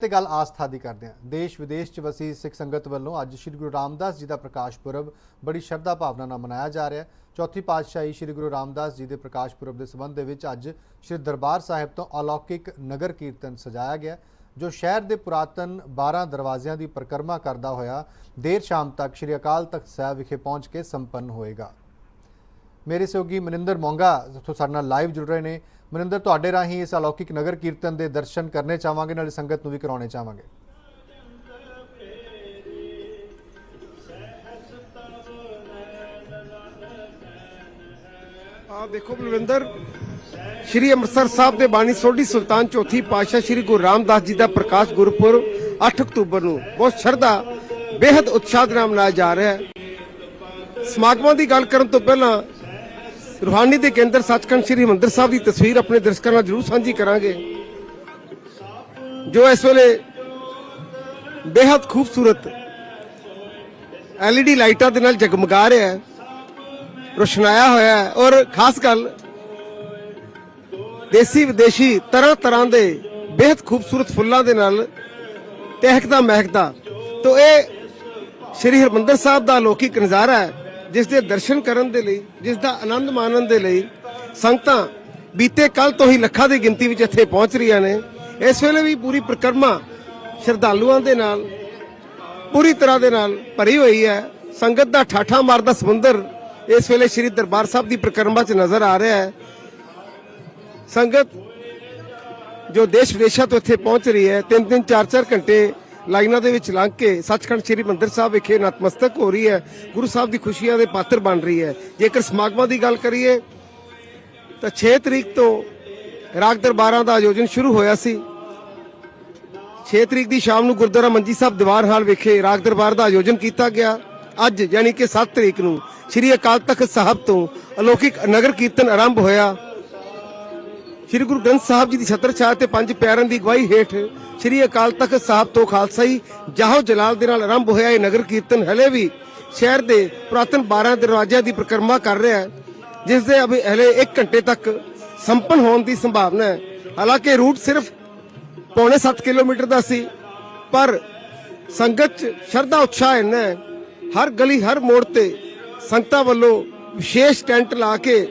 ਤੇ ਗੱਲ ਆਸਥਾ ਦੀ ਕਰਦੇ ਹਾਂ। ਦੇਸ਼ ਵਿਦੇਸ਼ 'ਚ ਵਸੀ ਸਿੱਖ ਸੰਗਤ ਵੱਲੋਂ ਅੱਜ ਸ੍ਰੀ ਗੁਰੂ ਰਾਮਦਾਸ ਜੀ ਦਾ ਪ੍ਰਕਾਸ਼ ਪੁਰਬ ਬੜੀ ਸ਼ਰਧਾ ਭਾਵਨਾ ਨਾਲ ਮਨਾਇਆ ਜਾ ਰਿਹਾ ਹੈ। ਚੌਥੀ ਪਾਤਸ਼ਾਹੀ ਸ੍ਰੀ ਗੁਰੂ ਰਾਮਦਾਸ ਜੀ ਦੇ ਪ੍ਰਕਾਸ਼ ਪੁਰਬ ਦੇ ਸੰਬੰਧ ਦੇ ਵਿੱਚ ਅੱਜ ਸ੍ਰੀ ਦਰਬਾਰ ਸਾਹਿਬ ਤੋਂ ਅਲੌਕਿਕ ਨਗਰ ਕੀਰਤਨ ਸਜਾਇਆ ਗਿਆ ਜੋ ਸ਼ਹਿਰ ਦੇ ਪੁਰਾਤਨ 12 ਦਰਵਾਜ਼ਿਆਂ ਦੀ ਪਰਿਕਰਮਾ ਕਰਦਾ ਹੋਇਆ ਦੇਰ ਸ਼ਾਮ ਤੱਕ ਸ੍ਰੀ ਅਕਾਲ ਤਖਤ ਸਾਹਿਬ ਵਿਖੇ ਪਹੁੰਚ ਕੇ ਸੰਪੰਨ ਹੋਏਗਾ। ਮੇਰੇ ਸਹਿਯੋਗੀ ਮਨਿੰਦਰ ਮੋਂਗਾ ਜਿੱਥੋਂ ਸਾਡੇ ਨਾਲ ਲਾਈਵ ਜੁੜ ਰਹੇ ਨੇ। ਮਨਿੰਦਰ, ਤੁਹਾਡੇ ਰਾਹੀਂ ਇਸ ਅਲੌਕਿਕ ਨਗਰ ਕੀਰਤਨ ਦੇ ਦਰਸ਼ਨ ਕਰਨੇ ਚਾਹਾਂਗੇ, ਨਾਲੇ ਸੰਗਤ ਨੂੰ ਵੀ ਕਰਾਉਣੇ ਚਾਹਾਂਗੇ। ਆ ਦੇਖੋ ਬਲਵਿੰਦਰ ਸ਼੍ਰੀ ਅੰਮ੍ਰਿਤਸਰ ਸਾਹਿਬ ਦੇ ਬਾਣੀ ਸੋਢੀ ਸੁਲਤਾਨ ਚੌਥੀ ਪਾਤਸ਼ਾਹ ਸ਼੍ਰੀ ਗੁਰੂ ਰਾਮਦਾਸ ਜੀ ਦਾ ਪ੍ਰਕਾਸ਼ ਗੁਰਪੁਰਬ 8 ਅਕਤੂਬਰ ਨੂੰ ਬਹੁਤ ਸ਼ਰਧਾ ਬੇहद ਉਤਸ਼ਾਹ ਦੇ ਨਾਲ ਮਨਾਇਆ ਜਾ ਰਿਹਾ ਹੈ। ਸਮਾਗਮਾਂ ਦੀ ਗੱਲ ਕਰਨ ਤੋਂ ਪਹਿਲਾਂ ਰੂਹਾਨੀ ਦੇ ਕੇਂਦਰ ਸੱਚਖੰਡ ਸ੍ਰੀ ਹਰਿਮੰਦਰ ਸਾਹਿਬ ਦੀ ਤਸਵੀਰ ਆਪਣੇ ਦਰਸ਼ਕਾਂ ਨਾਲ ਜ਼ਰੂਰ ਸਾਂਝੀ ਕਰਾਂਗੇ। ਜੋ ਇਸ ਵੇਲੇ ਬੇਹੱਦ ਖੂਬਸੂਰਤ ਐਲਈਡੀ ਲਾਈਟਾਂ ਦੇ ਨਾਲ ਜਗਮਗਾ ਰਿਹਾ ਹੈ, ਰੁਸ਼ਨਾਇਆ ਹੋਇਆ ਹੈ ਔਰ ਖਾਸ ਗੱਲ, ਦੇਸੀ ਵਿਦੇਸ਼ੀ ਤਰ੍ਹਾਂ ਤਰ੍ਹਾਂ ਦੇ ਬੇਹੱਦ ਖੂਬਸੂਰਤ ਫੁੱਲਾਂ ਦੇ ਨਾਲ ਟਹਿਕਦਾ ਮਹਿਕਦਾ। ਤੋਂ ਇਹ ਸ੍ਰੀ ਹਰਿਮੰਦਰ ਸਾਹਿਬ ਦਾ ਅਲੌਕਿਕ ਨਜ਼ਾਰਾ ਹੈ ਜਿਸ ਦੇ ਦਰਸ਼ਨ ਕਰਨ ਦੇ ਲਈ ਜਿਸ ਦਾ ਆਨੰਦ ਮਾਣਨ ਦੇ ਲਈ ਸੰਗਤਾਂ ਬੀਤੇ ਕੱਲ ਤੋਂ ਹੀ ਲੱਖਾਂ ਦੀ ਗਿਣਤੀ ਵਿੱਚ ਇੱਥੇ ਪਹੁੰਚ ਰਹੀਆਂ ਨੇ। ਇਸ ਵੇਲੇ ਵੀ ਪੂਰੀ ਪ੍ਰਕਰਮਾ ਸ਼ਰਧਾਲੂਆਂ ਦੇ ਨਾਲ, ਪੂਰੀ ਤਰ੍ਹਾਂ ਦੇ ਨਾਲ ਭਰੀ ਹੋਈ ਹੈ। ਸੰਗਤ ਦਾ ਠਾਠਾ ਮਾਰਦਾ ਸਮੁੰਦਰ ਇਸ ਵੇਲੇ ਸ੍ਰੀ ਦਰਬਾਰ ਸਾਹਿਬ ਦੀ ਪ੍ਰਕਰਮਾ 'ਚ ਨਜ਼ਰ ਆ ਰਿਹਾ ਹੈ। ਸੰਗਤ ਜੋ ਦੇਸ਼ ਵਿਦੇਸ਼ਾਂ ਤੋਂ ਇੱਥੇ ਪਹੁੰਚ ਰਹੀ ਹੈ, ਤਿੰਨ ਤਿੰਨ ਚਾਰ ਚਾਰ ਘੰਟੇ ਲਾਈਨਾਂ ਦੇ ਵਿੱਚ ਲੰਘ ਕੇ ਸੱਚਖੰਡ ਸ੍ਰੀ ਮੰਦਰ ਸਾਹਿਬ ਵਿਖੇ ਨਤਮਸਤਕ ਹੋ ਰਹੀ ਹੈ। ਗੁਰੂ ਸਾਹਿਬ ਦੀ ਖੁਸ਼ੀਆਂ ਦੇ ਪਾਤਰ ਬਣ ਰਹੀ ਹੈ। ਜੇਕਰ ਸਮਾਗਮਾਂ ਦੀ ਗੱਲ ਕਰੀਏ, ਤਾਂ 6 ਤਰੀਕ ਤੋਂ ਰਾਗ ਦਰਬਾਰਾਂ ਦਾ ਆਯੋਜਨ ਸ਼ੁਰੂ ਹੋਇਆ ਸੀ। 6 ਤਰੀਕ ਦੀ ਸ਼ਾਮ ਨੂੰ ਗੁਰਦੁਆਰਾ ਮੰਜੀ ਸਾਹਿਬ ਦੀਵਾਰ ਹਾਲ ਵਿਖੇ ਰਾਗ ਦਰਬਾਰ ਦਾ ਆਯੋਜਨ ਕੀਤਾ ਗਿਆ। ਅੱਜ ਯਾਨੀ ਕਿ 7 ਤਰੀਕ ਨੂੰ ਸ੍ਰੀ ਅਕਾਲ ਤਖਤ ਸਾਹਿਬ ਤੋਂ ਅਲੌਕਿਕ ਨਗਰ ਕੀਰਤਨ ਆਰੰਭ ਹੋਇਆ। ਸ੍ਰੀ ਗੁਰੂ ਗ੍ਰੰਥ ਸਾਹਿਬ ਜੀ ਦੀ ਛਤਰ ਛਾਇਆ ਤੇ ਪੰਜ ਪਿਆਰਿਆਂ ਦੀ ਗਵਾਹੀ ਹੇਠ ਸ੍ਰੀ ਅਕਾਲ ਤਖਤ ਸਾਹਿਬ ਤੋਂ ਖਾਲਸਾਈ ਜਾਹੋ ਜਲਾਲ ਦੇ ਨਾਲ ਆਰੰਭ ਹੋਇਆ ਇਹ ਨਗਰ ਕੀਰਤਨ ਹਲੇ ਵੀ ਸ਼ਹਿਰ ਦੇ ਪੁਰਾਤਨ 12 ਦਰਵਾਜ਼ਿਆਂ ਦੀ ਪ੍ਰਕਰਮਾ ਕਰ ਰਿਹਾ ਹੈ, ਜਿਸ ਦੇ ਅਭੀ ਹਲੇ 1 ਘੰਟੇ ਤੱਕ ਸੰਪੰਨ ਹੋਣ ਦੀ ਸੰਭਾਵਨਾ ਹੈ। ਹਾਲਾਂਕਿ ਰੂਟ ਸਿਰਫ ਪੌਣੇ 7 ਕਿਲੋਮੀਟਰ ਦਾ ਸੀ, ਪਰ ਸੰਗਤ 'ਚ ਸ਼ਰਧਾ ਉਤਸ਼ਾਹ ਇੰਨਾ ਹੈ, ਹਰ ਗਲੀ ਹਰ ਮੋੜ ਤੇ ਸੰਗਤਾਂ ਵੱਲੋਂ ਵਿਸ਼ੇਸ਼ ਟੈਂਟ ਲਾ ਕੇ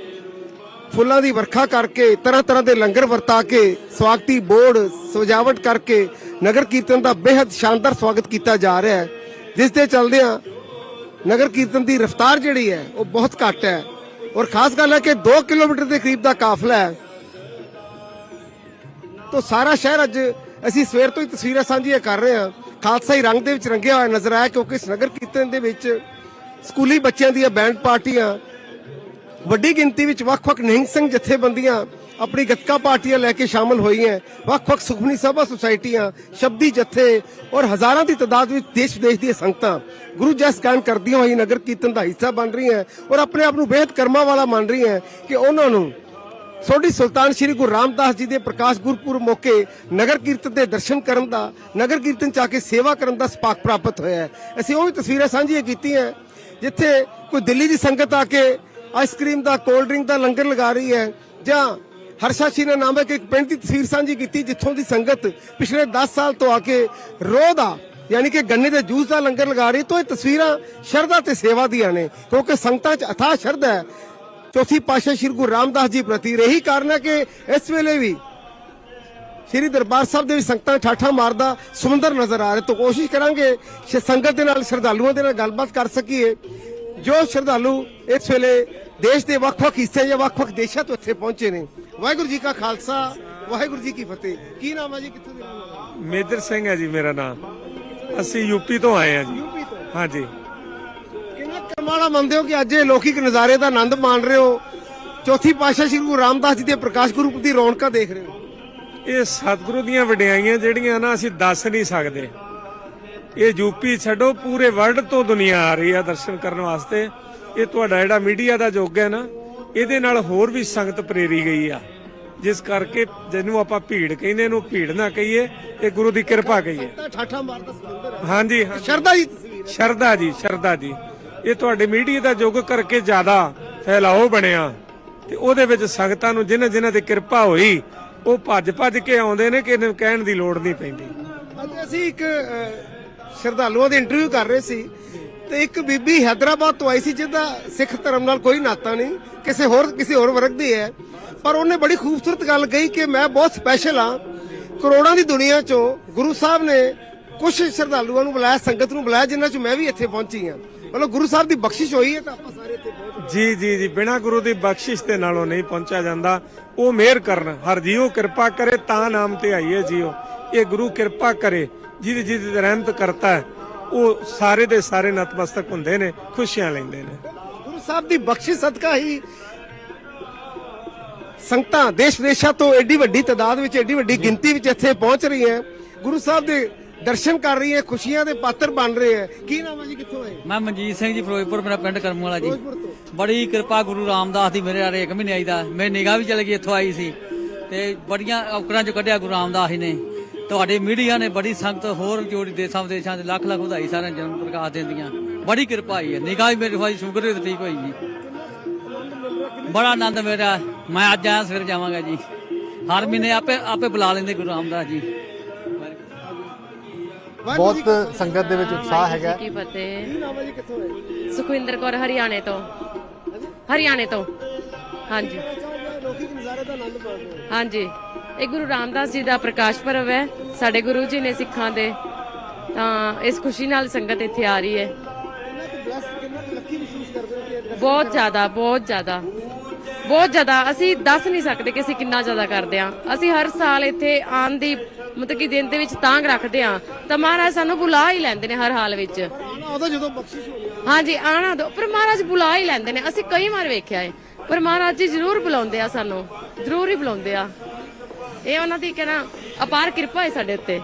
ਫੁੱਲਾਂ ਦੀ ਵਰਖਾ ਕਰਕੇ, ਤਰ੍ਹਾਂ ਤਰ੍ਹਾਂ ਦੇ ਲੰਗਰ ਵਰਤਾ ਕੇ, ਸਵਾਗਤੀ ਬੋਰਡ ਸਜਾਵਟ ਕਰਕੇ ਨਗਰ ਕੀਰਤਨ ਦਾ ਬੇहद ਸ਼ਾਨਦਾਰ ਸਵਾਗਤ ਕੀਤਾ ਜਾ ਰਿਹਾ ਹੈ। ਜਿਸ ਦੇ ਚੱਲਦਿਆਂ ਨਗਰ ਕੀਰਤਨ ਦੀ ਰਫ਼ਤਾਰ ਜਿਹੜੀ ਹੈ, ਉਹ ਬਹੁਤ ਘੱਟ ਹੈ। ਔਰ ਖਾਸ ਗੱਲ ਹੈ ਕਿ 2 ਕਿਲੋਮੀਟਰ ਦੇ ਕਰੀਬ ਦਾ ਕਾਫਲਾ ਹੈ। ਤੋ ਸਾਰਾ ਸ਼ਹਿਰ ਅੱਜ ਅਸੀਂ ਸਵੇਰ ਤੋਂ ਹੀ ਤਸਵੀਰਾਂ ਸਾਂਝੀਆਂ ਕਰ ਰਹੇ ਹਾਂ। ਖਾਲਸਾ ਹੀ ਰੰਗ ਦੇ ਵਿੱਚ ਰੰਗਿਆ ਹੋਇਆ ਨਜ਼ਰ ਆਇਆ ਕਿਉਂਕਿ ਇਸ ਨਗਰ ਕੀਰਤਨ ਦੇ ਵਿੱਚ ਸਕੂਲੀ ਬੱਚਿਆਂ ਦੀਆਂ ਬੈਂਡ ਪਾਰਟੀਆਂ ਵੱਡੀ ਗਿਣਤੀ ਵਿੱਚ ਵੱਖ-ਵੱਖ ਨਿਹੰਗ ਸਿੰਘ ਜਥੇਬੰਦੀਆਂ ਆਪਣੀ ਗੱਤਕਾ ਪਾਰਟੀਆਂ ਲੈ ਕੇ ਸ਼ਾਮਲ ਹੋਈਆਂ ਵੱਖ-ਵੱਖ ਸੁਖਮਨੀ ਸਭਾ ਸੁਸਾਇਟੀਆਂ, ਸ਼ਬਦੀ ਜਥੇ ਔਰ ਹਜ਼ਾਰਾਂ ਦੀ ਤਾਦਾਦ ਵਿੱਚ ਦੇਸ਼ ਵਿਦੇਸ਼ ਦੀਆਂ ਸੰਗਤਾਂ ਗੁਰੂ ਜਸ ਕਾਇਮ ਕਰਦੀਆਂ ਹੋਈ ਨਗਰ ਕੀਰਤਨ ਦਾ ਹਿੱਸਾ ਬਣ ਰਹੀਆਂ ਔਰ ਆਪਣੇ ਆਪ ਨੂੰ ਬੇहद ਕਰਮਾਂ ਵਾਲਾ ਮੰਨ ਰਹੀਆਂ ਕਿ ਉਹਨਾਂ ਨੂੰ ਸੋਢੀ ਸੁਲਤਾਨ ਸ੍ਰੀ ਗੁਰੂ ਰਾਮਦਾਸ ਜੀ ਦੇ ਪ੍ਰਕਾਸ਼ ਗੁਰਪੁਰਬ ਮੌਕੇ ਨਗਰ ਕੀਰਤਨ ਦੇ ਦਰਸ਼ਨ ਕਰਨ ਦਾ, ਨਗਰ ਕੀਰਤਨ ਚ ਆ ਕੇ ਸੇਵਾ ਕਰਨ ਦਾ ਸਪਾਕ ਪ੍ਰਾਪਤ ਹੋਇਆ ਹੈ। ਅਸੀਂ ਉਹ ਵੀ ਤਸਵੀਰਾਂ ਸਾਂਝੀਆਂ ਕੀਤੀਆਂ ਜਿੱਥੇ ਕੋਈ ਦਿੱਲੀ ਦੀ ਸੰਗਤ ਆ ਕੇ ਆਈਸਕ੍ਰੀਮ ਦਾ, ਕੋਲਡ ਡਰਿੰਕ ਦਾ ਲੰਗਰ ਲਗਾ ਰਹੀ ਹੈ। ਜਾਂ ਹਰਸ਼ਾ ਸ਼ੀ ਨੇ ਨਾਮਕ ਇੱਕ ਪਿੰਡ ਦੀ ਤਸਵੀਰ ਸਾਂਝੀ ਕੀਤੀ ਜਿੱਥੋਂ ਦੀ ਸੰਗਤ ਪਿਛਲੇ 10 ਸਾਲ ਤੋਂ ਆ ਕੇ ਰੋਹ ਦਾ, ਯਾਨੀ ਕਿ ਗੰਨੇ ਦੇ ਜੂਸ ਦਾ ਲੰਗਰ ਲਗਾ ਰਹੀ ਤੋਂ ਇਹ ਤਸਵੀਰਾਂ ਸ਼ਰਧਾ ਤੇ ਸੇਵਾ ਦੀਆਂ ਨੇ, ਕਿਉਂਕਿ ਸੰਗਤਾਂ 'ਚ ਅਥਾਹ ਸ਼ਰਧਾ ਹੈ। ਚੌਥੀ ਪਾਤਸ਼ਾਹ ਸ੍ਰੀ ਗੁਰੂ ਰਾਮਦਾਸ ਜੀ ਪ੍ਰਤੀ ਰਹੀ ਕਾਰਨ ਹੈ ਕਿ ਇਸ ਵੇਲੇ ਵੀ ਸ੍ਰੀ ਦਰਬਾਰ ਸਾਹਿਬ ਦੇ ਵਿੱਚ ਸੰਗਤਾਂ ਠਾਠਾ ਮਾਰਦਾ ਸਮੁੰਦਰ ਨਜ਼ਰ ਆ ਰਿਹਾ। ਤਾਂ ਕੋਸ਼ਿਸ਼ ਕਰਾਂਗੇ ਸੰਗਤ ਦੇ ਨਾਲ, ਸ਼ਰਧਾਲੂਆਂ ਦੇ ਨਾਲ ਗੱਲਬਾਤ ਕਰ ਸਕੀਏ। ਜੋ ਸ਼ਰਧਾਲੂ ਇਸ ਵੇਲੇ ਦੇਸ਼ ਦੇ ਵੱਖ-ਵੱਖ ਹਿੱਸੇ ਜਾਂ ਵੱਖ-ਵੱਖ ਦੇਸ਼ਾਂ ਤੋਂ ਇੱਥੇ ਪਹੁੰਚੇ ਨੇ ਵਾਹਿਗੁਰੂ ਜੀ ਕਾ ਖਾਲਸਾ ਵਾਹਿਗੁਰੂ ਜੀ ਕੀ ਫਤਿਹ। ਕੀ ਨਾਮ ਹੈ ਜੀ? ਕਿੱਥੋਂ ਦੇ ਰਹਿਣ ਵਾਲੇ ਮੇਜਰ ਸਿੰਘ ਹੈ ਜੀ ਮੇਰਾ ਨਾਮ। ਅਸੀਂ ਯੂਪੀ ਤੋਂ ਆਏ ਹਾਂ ਜੀ। ਯੂਪੀ ਤੋਂ? ਹਾਂਜੀ। ਕਿੰਨਾ ਕਰਮਾਣਾ ਮੰਨਦੇ ਹੋ ਕਿ ਅੱਜ ਇਹ ਲੌਕਿਕ ਨਜ਼ਾਰੇ ਦਾ ਆਨੰਦ ਮਾਣ ਰਹੇ ਹੋ? ਚੌਥੀ ਪਾਤਸ਼ਾਹ ਸ੍ਰੀ ਗੁਰੂ ਰਾਮਦਾਸ ਜੀ ਦੇ ਪ੍ਰਕਾਸ਼ ਗੁਰੂਪ ਦੀ ਰੌਣਕਾਂ ਦੇਖ ਰਹੇ ਹੋ? ਇਹ ਸਤਿਗੁਰੂ ਦੀਆਂ ਵਡਿਆਈਆਂ ਜਿਹੜੀਆਂ ਨਾ ਅਸੀਂ ਦੱਸ ਨਹੀਂ ਸਕਦੇ। ਇਹ ਯੂਪੀ ਛੱਡੋ ਪੂਰੇ ਵਰਲਡ ਤੋਂ ਦੁਨੀਆ ਆ ਰਹੀ ਆ ਦਰਸ਼ਨ ਕਰਨ ਵਾਸਤੇ। ਇਹ ਤੁਹਾਡਾ ਜਿਹੜਾ ਮੀਡੀਆ ਦਾ ਯੁੱਗ ਹੈ ਨਾ ਇਹਦੇ ਨਾਲ ਹੋਰ ਵੀ ਸੰਗਤ ਪ੍ਰੇਰੀ ਗਈ ਆ। ਜਿਸ ਕਰਕੇ ਜਿਹਨੂੰ ਆਪਾਂ ਭੀੜ ਕਹਿੰਦੇ ਇਹਨੂੰ ਭੀੜ ਨਾ ਕਹੀਏ ਇਹ ਗੁਰੂ ਦੀ ਕਿਰਪਾ ਕਹੀਏ। ਤਾਂ ਠਾਠਾ ਮਾਰਦਾ ਸਮੁੰਦਰ ਹੈ ਹਾਂਜੀ ਹਾਂਜੀ ਸ਼ਰਧਾ ਦੀ ਤਸਵੀਰ ਸ਼ਰਧਾ ਜੀ ਸ਼ਰਧਾ ਜੀ। ਇਹ ਤੁਹਾਡੇ ਮੀਡੀਆ ਦਾ ਯੁੱਗ ਕਰਕੇ ਜ਼ਿਆਦਾ ਫੈਲਾਓ ਬਣਿਆ। ਤੇ ਉਹਦੇ ਵਿੱਚ ਸੰਗਤਾਂ ਨੂੰ ਜਿਨ੍ਹਾਂ ਜਿਨ੍ਹਾਂ ਤੇ ਕਿਰਪਾ ਹੋਈ ਉਹ ਭੱਜ ਭੱਜ ਕੇ ਆਉਂਦੇ ਨੇ ਕਿ ਇਹਨੂੰ ਕਹਿਣ ਦੀ ਲੋੜ ਨਹੀਂ ਪੈਂਦੀ। ਅੱਜ ਅਸੀਂ ਇੱਕ ਸ਼ਰਧਾਲੂਆਂ ਦੀ ਇੰਟਰਵਿਊ ਕਰ ਰਹੇ ਸੀ ਤੇ ਇੱਕ ਬੀਬੀ ਹੈਦਰਾਬਾਦ ਤੋਂ ਆਈ ਸੀ ਜਿਹਦਾ ਸਿੱਖ ਧਰਮ ਨਾਲ ਕੋਈ ਨਾਤਾ ਨਹੀਂ, ਕਿਸੇ ਹੋਰ ਕਿਸੇ ਹੋਰ ਵਰਗ ਦੀ ਹੈ। ਪਰ ਉਹਨੇ ਬੜੀ ਖੂਬਸੂਰਤ ਗੱਲ ਕਹੀ ਕਿ ਮੈਂ ਬਹੁਤ ਸਪੈਸ਼ਲ ਹਾਂ। ਕਰੋੜਾਂ ਦੀ ਦੁਨੀਆ ਚੋਂ ਗੁਰੂ ਸਾਹਿਬ ਨੇ ਕੁਝ ਸ਼ਰਧਾਲੂਆਂ ਨੂੰ ਬੁਲਾਇਆ, ਸੰਗਤ ਨੂੰ ਬੁਲਾਇਆ, ਜਿਨ੍ਹਾਂ ਚ ਮੈਂ ਵੀ ਇੱਥੇ ਪਹੁੰਚੀ ਆ ਮਤਲਬ ਗੁਰੂ ਸਾਹਿਬ ਦੀ ਬਖਸ਼ਿਸ਼ ਹੋਈ ਹੈ ਤਾਂ ਆਪਾਂ ਸਾਰੇ ਇੱਥੇ ਪਹੁੰਚ ਜੀ ਜੀ ਜੀ, ਬਿਨਾਂ ਗੁਰੂ ਦੀ ਬਖਸ਼ਿਸ਼ ਦੇ ਨਾਲੋਂ ਨਹੀਂ ਪਹੁੰਚਿਆ ਜਾਂਦਾ। ਉਹ ਮਿਹਰ ਕਰਨ। ਹਰ ਜੀਓ ਕਿਰਪਾ ਕਰੇ, ਤਾਂ ਨਾਮ ਤੇ ਆਈਏ ਜੀਓ। ਇਹ ਗੁਰੂ ਕਿਰਪਾ ਕਰੇ। ਜਿਹਦੀ ਜਿਹਦੀ ਤੇ ਰਹਿਮਤ ਕਰਤਾ ਹੈ ਉਹ ਸਾਰੇ ਦੇ ਸਾਰੇ ਨਤਮਸਤਕ ਹੁੰਦੇ ਨੇ ਖੁਸ਼ੀਆਂ ਲੈਂਦੇ ਨੇ। ਗੁਰੂ ਸਾਹਿਬ ਦੀ ਬਖਸ਼ਿਸ਼ ਸਦਕਾ ਹੀ ਸੰਗਤਾਂ ਦੇਸ਼ ਵਿਦੇਸ਼ਾਂ ਤੋਂ ਐਡੀ ਵੱਡੀ ਤਾਦਾਦ ਵਿੱਚ ਐਡੀ ਵੱਡੀ ਗਿਣਤੀ ਵਿੱਚ ਇੱਥੇ ਪਹੁੰਚ ਰਹੀਆਂ। ਗੁਰੂ ਸਾਹਿਬ ਦੇ ਦਰਸ਼ਨ ਕਰ ਰਹੀਆਂ ਖੁਸ਼ੀਆਂ ਦੇ ਪਾਤਰ ਬਣ ਰਹੇ ਹੈ। ਕੀ ਨਾਮ ਹੈ ਜੀ ਕਿੱਥੋਂ ਆਏ? ਮੈਂ ਮਨਜੀਤ ਸਿੰਘ ਜੀ ਫਿਰੋਜ਼ਪੁਰ ਮੇਰਾ ਪਿੰਡ ਕਰਮ ਵਾਲਾ ਜੀ ਬੜੀ ਕਿਰਪਾ ਗੁਰੂ ਰਾਮਦਾਸ ਦੀ ਮੇਰੇ ਆਰੇ ਇੱਕ ਮਹੀਨੇ ਆਈ ਦਾ। ਮੇਰੀ ਨਿਗਾਹ ਵੀ ਚਲ ਗਈ ਇੱਥੋਂ ਆਈ ਸੀ। ਤੇ ਬੜੀਆਂ ਔਕੜਾਂ ਚ ਕੱਢਿਆ ਗੁਰੂ ਰਾਮਦਾਸ ਜੀ ਨੇ। ਤੁਹਾਡੇ ਮੀਡੀਆ ਨੇ ਬੜੀ ਸੰਗਤ ਹੋਰ ਜੋੜੀ ਦੇਸਾਂ ਵਿਦੇਸ਼ਾਂ ਦੇ ਲੱਖ ਲੱਖ ਵਧਾਈ ਸਾਰਿਆਂ ਜਨਮ ਪ੍ਰਕਾਸ਼ ਦਿੰਦੀਆਂ। ਬੜੀ ਕਿਰਪਾ ਹੈ। ਨਿਗਾਹ ਵੀ ਮੇਰੀ ਹੋਈ ਸ਼ੁਕਰ ਹੈ ਠੀਕ ਹੋਈ ਜੀ। ਬੜਾ ਆਨੰਦ ਮੇਰਾ। ਮੈਂ ਅੱਜ ਆਇਆ ਸਵੇਰ ਜਾਵਾਂਗਾ ਜੀ। ਹਰ ਮਹੀਨੇ ਆਪੇ ਆਪੇ ਬੁਲਾ ਲੈਂਦੇ ਗੁਰੂ ਰਾਮਦਾਸ ਜੀ। ਬਹੁਤ ਸੰਗਤ ਦੇ ਵਿੱਚ ਉਤਸ਼ਾਹ ਹੈਗਾ। ਕੀ ਫਤਿਹ। ਸੁਖਵਿੰਦਰ ਕੌਰ ਹਰਿਆਣੇ ਤੋਂ। ਹਰਿਆਣੇ ਤੋਂ। ਹਾਂਜੀ। ਚਾਹੁੰਦਾ ਲੋਕੀ ਨਜ਼ਾਰੇ ਦਾ ਆਨੰਦ ਮਾਣ ਰਹੇ ਹਾਂਜੀ। ਇਹ ਗੁਰੂ ਰਾਮਦਾਸ ਜੀ ਦਾ ਪ੍ਰਕਾਸ਼ ਪਰਵ ਹੈ। ਸਾਡੇ ਗੁਰੂ ਜੀ ਨੇ ਸਿੱਖਾਂ ਦੇ ਤਾਂ ਇਸ ਖੁਸ਼ੀ ਨਾਲ ਸੰਗਤ ਇੱਥੇ ਆ ਰਹੀ ਹੈ। ਹੋ ਬਹੁਤ ਜ਼ਿਆਦਾ ਬਹੁਤ ਜ਼ਿਆਦਾ ਬਹੁਤ ਜ਼ਿਆਦਾ। ਅਸੀਂ ਦੱਸ ਨਹੀਂ ਸਕਦੇ ਕਿ ਅਸੀਂ ਕਿੰਨਾ ਜ਼ਿਆਦਾ ਕਰਦੇ ਹਾਂ। ਅਸੀਂ ਹਰ ਸਾਲ ਇੱਥੇ ਆਉਣ ਦੀ ਮਤਲਬ ਕਿ ਦਿਨ ਦੇ ਵਿੱਚ ਤਾਂਗ ਰੱਖਦੇ ਹਾਂ। ਤਾਂ ਮਹਾਰਾਜ ਸਾਨੂੰ ਬੁਲਾ ਹੀ ਲੈਂਦੇ ਨੇ ਹਰ ਹਾਲ ਵਿੱਚ। ਆਉਣਾ ਜਦੋਂ ਬਖਸ਼ਿਸ਼ ਹੈ ਹਾਂਜੀ ਆਣਾ ਦੋ ਪਰ ਮਹਾਰਾਜ ਬੁਲਾ ਹੀ ਲੈਂਦੇ ਨੇ। ਅਸੀਂ ਕਈ ਵਾਰ ਵੇਖਿਆ ਏ ਪਰ ਮਹਾਰਾਜ ਜੀ ਜ਼ਰੂਰ ਬੁਲਾਉਂਦੇ ਆ ਸਾਨੂੰ। ਜ਼ਰੂਰ ਹੀ ਬੁਲਾਉਂਦੇ ਆ। ਇਹ ਉਹਨਾਂ ਦੀ ਕਹਿਣਾ ਅਪਾਰ ਕਿਰਪਾ ਹੈ ਸਾਡੇ ਉੱਤੇ।